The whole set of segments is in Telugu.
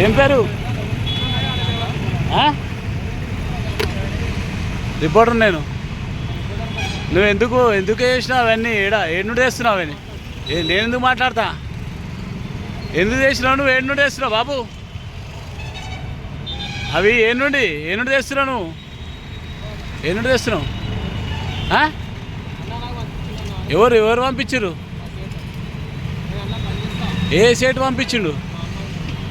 ఏం పేరు? ఆ? రిపోర్టర్ నేను. నువ్వు ఎందుకు ఎందుకు చేసినావు అవన్నీ? ఏడా ఏడు నుండి వేస్తున్నావు అవన్నీ? నేను ఎందుకు మాట్లాడతా? ఎందుకు చేసినావు నువ్వు? ఏడు నుండి వేస్తున్నావు బాబు? అవి ఏ నుండి? ఏ నుండి తెస్తున్నావు నువ్వు? ఏ నుండి తెస్తున్నావు ఎవరు ఎవరు పంపించారు ఏ సేటు పంపించిండు?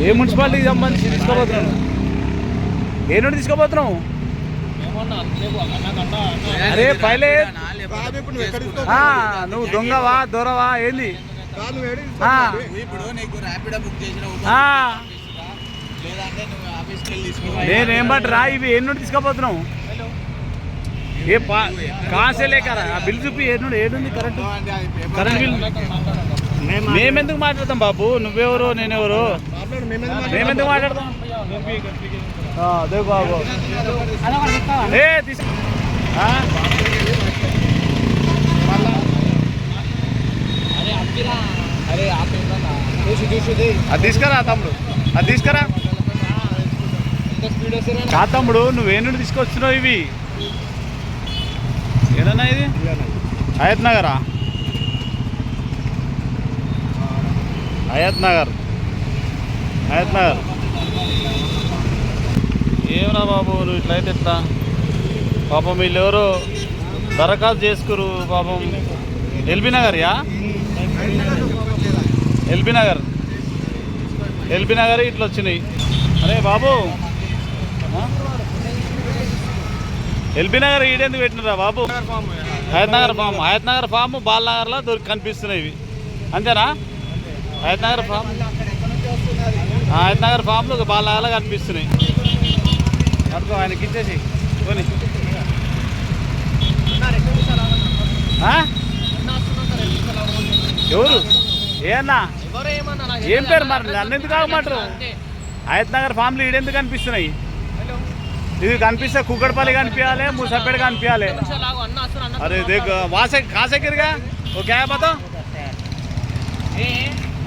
ఏ మున్సిపాలిటీకి సంబంధించి తీసుకోబోతున్నావు ఏ నుండి తీసుకోబోతున్నావు అరే పైలే. నువ్వు దొంగవా దొరవా ఏంది? నేనేం బట్టి రా బట్టరా ఇవి ఏ నుండి తీసుకోబోతున్నావు ఏ పా కాసే లేకరా ఆ బిల్ చూపి ఏడు ఏడుంది కరెంట్? కరెంట్ బిల్ మేమెందుకు మాట్లాడతాం బాబు? నువ్వెవరు నేనెవరు? తీసుకురా తమ్ముడు. అది తీసుకురా. కా తమ్ముడు నువ్వే నుండి తీసుకొచ్చినావు ఇవి? ఏదన్నా ఇది? హయత్ నగరా? హయత్ నగర్. హయత్ నగర్ ఏమరా బాబు నువ్వు ఇట్లయితే ఎట్లా? పాపం వీళ్ళు ఎవరు దరఖాస్తు చేసుకురు పాపం. ఎల్బీ నగర్ యా ఎల్బీ నగర్. ఎల్బీ నగర్ ఇట్లా వచ్చినాయి. అరే బాబు. ఎల్బీ నగర్ ఈడెందుకు పెట్టినరా బాబు? హయత్ నగర్ ఫామ్. హయత్ నగర్ ఫామ్ బాల్ నగర్లో దొరికి కనిపిస్తున్నాయి ఇవి. అంతేనా? హయత్ నగర్ ఫామ్. ఆ, హయత్ నగర్ ఫామ్లో బాల్ నగర్లో కనిపిస్తున్నాయి. అనుకో ఆయనకి ఇచ్చేసి. కొని? ఎవరు? ఏ అన్నా? ఎవరు ఏమన్నా నాకు ఏం పేరు మరి? నన్ను ఎందుకు ఆగమంటారు. హయత్ నగర్ ఫామ్లు ఈడెందుకు కనిపిస్తున్నాయి? ఇది కనిపిస్తే కుక్కడపల్లి కనిపించాలి ముసపేట కనిపించాలి. ఆగు, అన్న వస్తున్నా, అన్న अरे వస్తున్నా.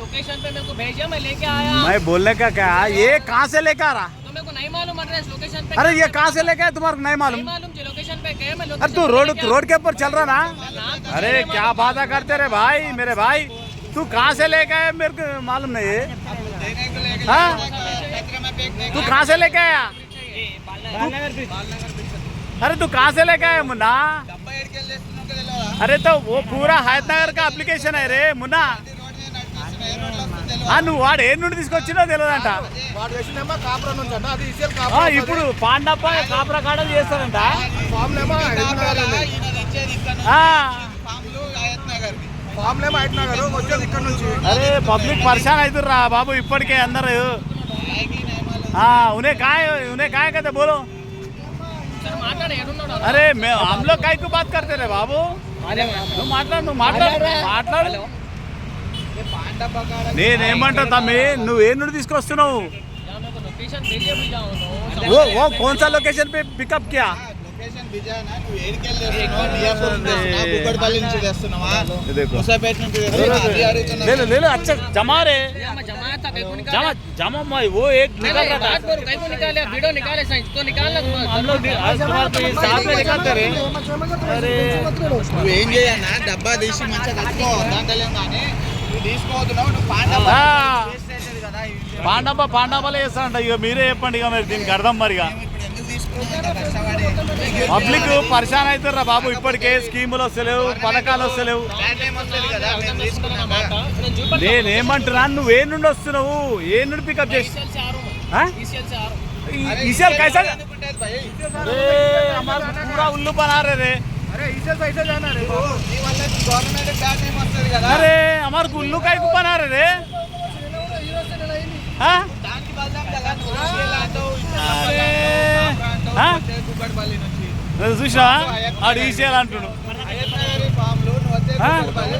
लोकेशन पे मेरे को भेजा मैं लेके आया। मैं बोलने का क्या? तो ये कहाँ से लेकर आ रहा? तो मेरे को नहीं मालूम एड्रेस लोकेशन पे अरे ये तो कहाँ से लेके आया? तुम्हारा नहीं मालूम। मालूम लोकेशन पे गए मैं अरे तू रोड रोड के ऊपर चल रहा ना? तो अरे क्या बाधा करते रहे भाई मेरे भाई। तू कहाँ से लेके आया? मेरे को मालूम नहीं है। हाँ? तू कहाँ से लेके आया? अरे तू कहाँ से लेके आया मुन्ना? अरे तो वो पूरा हैदनगर का एप्लीकेशन है रे मुन्ना। నువ్వు వాడు ఏ నుండి తీసుకొచ్చినో తెలియదంట వాడు వేసిందేమో కాపురం నుంచి అన్న అది ఇసేల్ ఆ, కాపురం ఇప్పుడు పాండప్ప కాపురా కాడలు చేస్తారంట ఫామ్ నేమో కాపురాలా? ఈయనది ఇచ్చేది ఇక్కడ నుంచి. ఆ, ఫామ్లు హయత్ నగర్ది. ఫామ్ నేమో అయిట్ నగర్ వచ్చేది ఇక్కడ నుంచి అరే పబ్లిక్ పరిశాన్ అవుతుర్రా బాబు ఇప్పటికే అందరు బ్యాగి నియమాలు. हाँ उन्हें कहा है उन्हें कहा है कहते बोलो सर మాట్లాడు ఎడున్నాడు अरे मैं हम लोग काय को बात करते रहे बाबू నువ్వు మాట్లాడు నువ్వు మాట్లాడు మాట్లాడు పాండ బకాడ నేనేమంటా తమ్మి నువ్వు ఏ నుండి తీసుకొస్తున్నావు या मेरे को लोकेशन भेजे भी जाओ नो वो वो कौन सा लोकेशन पे पिकअप किया లొకేషన్ బిజానా నువ్వు ఏడికి వెళ్ళి తెస్తున్నావా? మియాపూర్ నుంచి తెస్తున్నావా? కుక్కడపల్లి నుంచి తెస్తున్నావా ये देखो ముసాపేట నుంచి తెస్తున్నావా? అది అడుగుతున్నా. ले लो ले लो अच्छा जमा रे या मैं जमाया था कहीं को निकाल जमा जमा मैं वो एक निकल रहा था बात करो कहीं को निकाले वीडियो निकाले साइंस को निकालना तुम हम लोग नि- आज तुम्हारे को ये साथ में निकालते रहे अरे నువ్వు ఏం చేయన్నా డబ్బా తీసి మంచిగా కట్టుకో దాంట్లో ఏం కానీ నువ్వు తీసుకోవద్దున్నావు నువ్వు పాండ ఆ. వేస్ట్ అవుతుంది కదా ఈ విషయం. పాండబ్బ పాండబ్బలే చేస్తారంట ఇక మీరే చెప్పండి ఇక మరి దీనికి అర్థం మరిగా ఇప్పుడు ఎందుకు తీసుకున్నావు కష్టపడి పబ్లిక్ పరిశాన్ అవుతారా బాబు ఇప్పటికే స్కీములు వస్తలేవు పథకాలు వస్తలేవు బ్యాడ్ నేమ్ వస్తుంది కదా మేము తీసుకున్నాక నేను చూపెడతా నేనేమంటున్నా నువ్వు ఏ నుండి వస్తున్నావు ఏ నుండి పికప్ చేసి ఈసీఎల్ से आ रहा हूँ हाँ? मैं ఈసీఎల్ से आ रहा हूँ ఈ- ఈసారి कैसा ఎందుకుంటుంది భయ్? अरे हमारा पूरा उल्लू बना रहे रे అరే ఈసెల్ సైసే జానా రే ఇప్పుడు నీ వల్ల గవర్నమెంట్ బ్యాడ్ నేమ్ వస్తుంది కదా अरे हमारे को उल्लू का ही बना रहे रे हाँ? దానికి బలదాం కదా నువ్వు ఈసీఎల్ అంటావు, ఇట్లా అరే. అంటావు, ఆ? వచ్చే కుక్కడపల్లి నుంచి నేను చూసినా ఆడు ఈసీఎల్ అంటుడు అయ్యప్పనగరి ఫామ్లో నువ్వు వచ్చే ఆ? కుక్కడపల్లి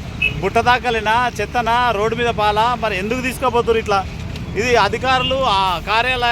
బుట్ట దాకలినా చెత్తనా రోడ్డు మీద పాలా? మరి ఎందుకు తీసుకోబోతున్నారు ఇట్లా? ఇది అధికారులు ఆ కార్యాలయ